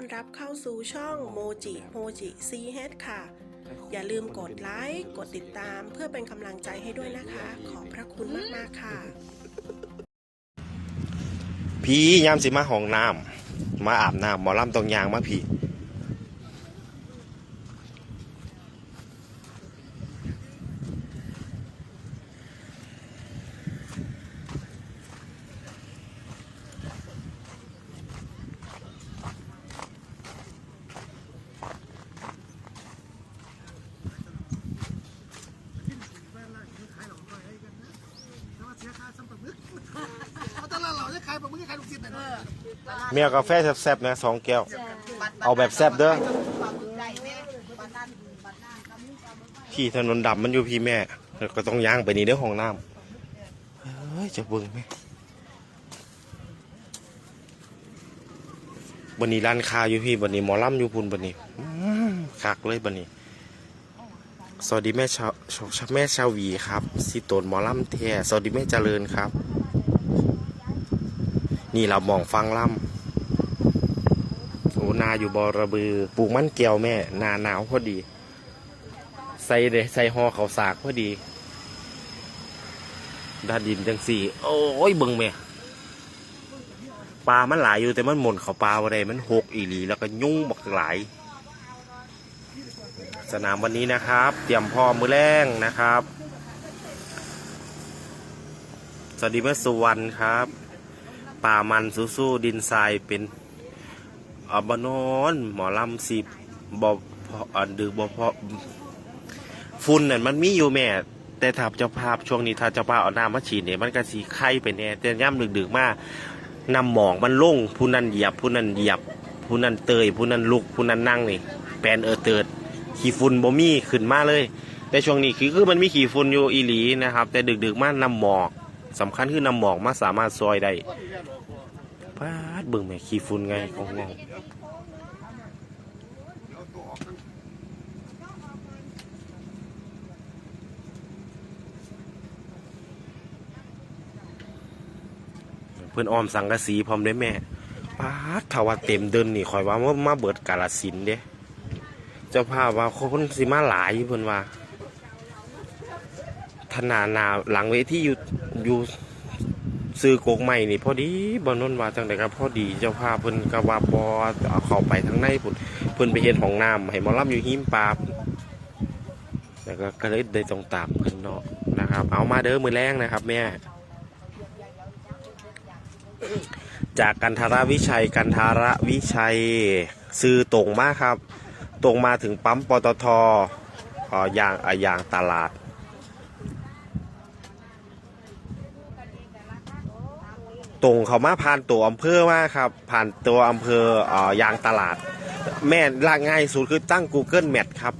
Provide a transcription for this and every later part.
อนรับเข้าสู่ช่องโมจิโมจิซีเฮดค่ะ อย่าลืมกดไลค์ กดติดตามเพื่อเป็นกำลังใจให้ด้วยนะคะ ขอบพระคุณมาก ๆ ค่ะ พี่ยามสิมาห้องน้ำมาอาบน้ำหมอลำตรงยางมาพี่ เอาแต่ละเรา จะขายปลาหมึกจะขายลูกชิ้นหน่อยเนาะเมียกาแฟแซ่บๆนะสองแก้ว เอาแบบแซ่บเด้อ พี่ถนนดำมันอยู่พี่แม่แล้วก็ต้องย่างไปนี่เด้อห้องน้ำเฮ้ยจะเบิ่งไหมบันนี้ร้านค้าอยู่พี่บันนี้หมอลำอยู่พุ่นบันนี้อื้อคักเลยบันนี้ สวัสดีแม่ชาวชาวแม่ชาวหวีครับสิโตนหมอลำแท้สวัสดีแม่เจริญครับ นี่เรามองฟังลำโอ้นาอยู่บอระบือปลูกมันแก้วแม่ นาหนาวพอดี ใส่เดใส่หอเขาสากพอดีดาดินจังสี่ โอ้ยเบิ่งแม่ปลามันหลายอยู่แต่มันหม่นเขาปลาอะไรมันหกอีหลี แล้วก็ยุ่งบักหลาย สนามวันนี้นะครับ เตรียมพร้อมมือแรงนะครับ สวัสดีแม่สุวรรณครับ ป่ามันสู้ๆดินทรายเป็นอบนอนหมอลำสิบบอพออันดือบอพอฝุ่นนั่นมันมีอยู่แม่ แต่ถ้าเจ้าภาพช่วงนี้ถ้าเจ้าภาพเอาน้ำมาฉีดเนี่ยมันก็สีไข้ไปแน่แต่ย่ำดึกๆมากนำหมองมันลงผู้นั้นเหยียบผู้นั้นเหยียบผู้นั้นเตยผู้นั้นลุกผู้นั้นนั่งนี่แปลนเออเติดขี่ฝุ่นบ่มีขึ้นมาเลย แต่ช่วงนี้คือคือมันมีขี่ฝุ่นอยู่อีหลีนะครับ แต่ดึกๆมากนำหมอก สำคัญคือนำหมอกมาสามารถซอยได้พาดเบิ่งแม่ขี้ฝุ่นไงของงองเพื่อนออมสังกะสีพร้อมได้แม่ปาดถ้าว่าเต็มเดินนี่คอยว่ามามาเบิดกาลสินเด้เจ้าภาพว่าคนสิมาหลายเพิ่อนว่า นาหนาหลังเวทีอยู่อยู่ซื้อโกกใหม่นี่พอดีบอนนว่าจังไดก็พอดีเจ้าภาพเพิ่นก็ว่าบ่เอาเข้าไปทางในพุ่นเพิ่นไปเฮ็ดห้องน้ำให้หมอลำอยู่หิมปาบแล้วก็ก็เลยได้ต้องตามเพิ่นเนาะนะครับ เอามาเด้อมื้อแรงนะครับแม่จากกันทารวิชัยกันทารวิชัยซื้อตรงมากครับ ตรงมาถึงปั๊มปตทเอ่อยางอ่างตลาด ตรงเขามาผ่านตัวอำเภอมาครับ ผ่านตัวอำเภอออยางตลาด แม่ลากง่ายสุดคือตั้ง Google Map ครับ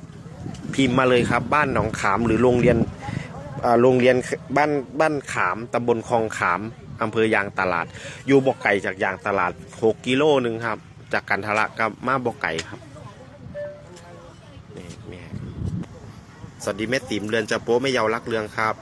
พิมพ์มาเลยครับ บ้านหนองขามหรือโรงเรียนโรงเรียนบ้านบ้านขามตำบลคลองขามอำเภอยางตลาด อยู่บ่อไก่จากยางตลาด 6 กิโลหนึ่งครับ จากกันทะละกับมาบ่อไก่ครับนี่แม่สวัสดีแม่ติ๋มเรือนจะโป้ไม่เยารักเรืองครับ